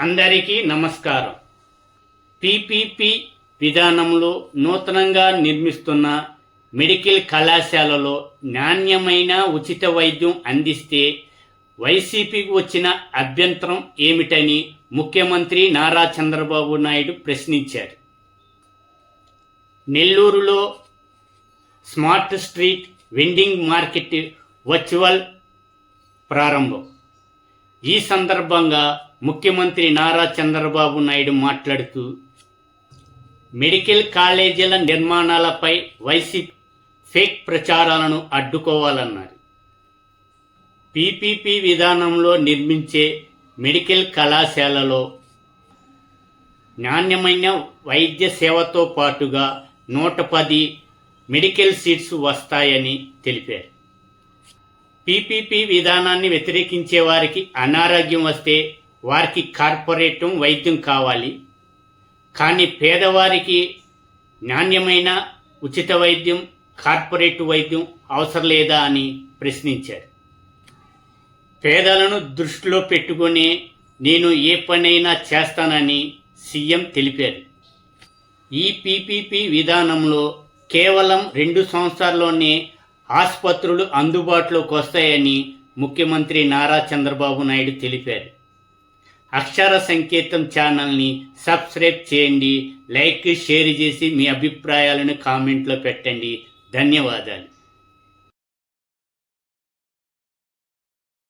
అందరికీ నమస్కారం. పీపీపీ విధానంలో నూతనంగా నిర్మిస్తున్న మెడికల్ కళాశాలలో నాణ్యమైన ఉచిత వైద్యం అందిస్తే వైసీపీకి వచ్చిన అభ్యంతరం ఏమిటని ముఖ్యమంత్రి నారా చంద్రబాబు నాయుడు ప్రశ్నించారు. నెల్లూరులో smart street vending market virtual ప్రారంభం. ఈ సందర్భంగా ముఖ్యమంత్రి నారా చంద్రబాబు నాయుడు మాట్లాడుతూ మెడికల్ కాలేజీల నిర్మాణాలపై వైసీపీ ఫేక్ ప్రచారాలను అడ్డుకోవాలన్నారు. పీపీపీ విధానంలో నిర్మించే మెడికల్ కళాశాలలో నాణ్యమైన వైద్య సేవతో పాటుగా నూట పది మెడికల్ సీట్స్ వస్తాయని తెలిపారు. పీపీపీ విధానాన్ని వ్యతిరేకించే వారికి అనారోగ్యం వస్తే వారికి కార్పొరేటం వైద్యం కావాలి. కానీ పేదవారికి నాణ్యమైన ఉచిత వైద్యం కార్పొరేట్ వైద్యం అవసరం లేదా అని ప్రశ్నించారు. పేదలను దృష్టిలో పెట్టుకొని నేను ఏ పనైనా చేస్తానని సీఎం తెలిపారు. ఈ పీపీపీ విధానంలో కేవలం రెండు సంవత్సరాల్లోనే ఆసుపత్రులు అందుబాటులోకి వస్తాయని ముఖ్యమంత్రి నారా చంద్రబాబు నాయుడు తెలిపారు. అక్షర సంకేతం ఛానల్ని సబ్స్క్రైబ్ చేయండి లైక్ షేర్ చేసి మీ అభిప్రాయాలను కామెంట్లో పెట్టండి. ధన్యవాదాలు.